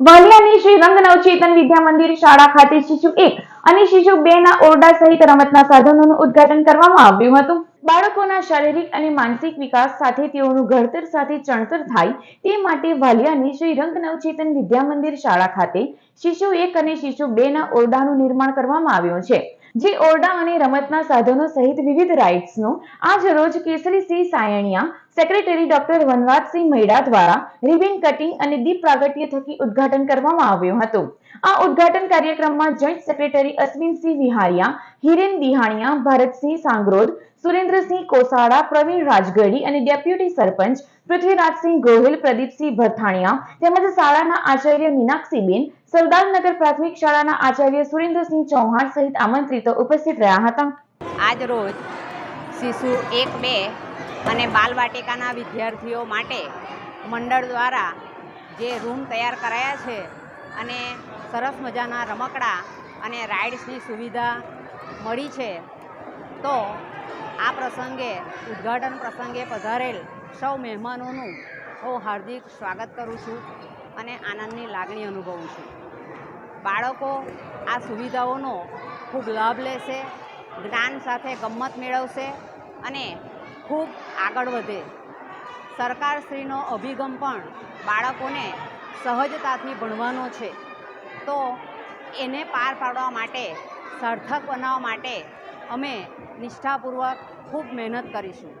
વાલિયાની શ્રી રંગ નવચેતન વિદ્યા મંદિર શાળા ખાતે શિશુ એક અને શિશુ બે ના ઓરડા સહિત રમતના સાધનોનું ઉદ્ઘાટન કરવામાં આવ્યું હતું. બાળકોના શારીરિક અને માનસિક વિકાસ સાથે તેઓનું ઘડતર સાથે ચણતર થાય તે માટે વાલિયાની શ્રી રંગ નવચેતન વિદ્યા મંદિર શાળા ખાતે શિશુ એક અને શિશુ બે ના ઓરડાનું નિર્માણ કરવામાં આવ્યું છે. જે ઓરડા અને રમતના સાધનો સહિત વિવિધ રાઇટ્સનો આજ રોજ કેસરીસિંહ સાયણિયા સેક્રેટરી ડોક્ટર વનરાજસિંહ મૈડા દ્વારા રિબિન કટિંગ અને દીપ પ્રાગટ્ય થકી ઉદ્ઘાટન કરવામાં આવ્યું હતું. આ ઉદ્ઘાટન કાર્યક્રમમાં જોઈન્ટ સેક્રેટરી અશ્વિનસિંહ વિહારિયા હિરેન દિહાણિયા ભરતસિંહ સાંગરોદ, સુરેન્દ્રસિંહ કોસાડા, પ્રવીણ રાજગઢી અને ડેપ્યુટી સરપંચ પૃથ્વીરાજસિંહ ગોહિલ, પ્રદીપસિંહ ભરથાણિયા તેમજ શાળાના આચાર્ય મીનાક્ષીબેન, સરદારનગર પ્રાથમિક શાળાના આચાર્ય સુરેન્દ્રસિંહ ચૌહાણ સહિત આમંત્રિતો ઉપસ્થિત રહ્યા હતા. આજ રોજ શિશુ એક બે અને બાલવાટિકાના વિદ્યાર્થીઓ માટે મંડળ દ્વારા જે રૂમ તૈયાર કરાયા છે અને સરસ મજાના રમકડા અને રાઇડ્સની સુવિધા મળી છે. તો આ પ્રસંગે, ઉદ્ઘાટન પ્રસંગે પધારેલ સૌ મહેમાનોનું હું હાર્દિક સ્વાગત કરું છું અને આનંદની લાગણી અનુભવું છું. બાળકો આ સુવિધાઓનો ખૂબ લાભ લેશે, જ્ઞાન સાથે ગમ્મત મેળવશે અને ખૂબ આગળ વધે. સરકારશ્રીનો અભિગમ પણ બાળકોને સહજતાથી ભણવાનો છે. તો એને પાર પાડવા માટે સાર્થક બનાવવા માટે અમે નિષ્ઠાપૂર્વક ખૂબ મહેનત કરીશું.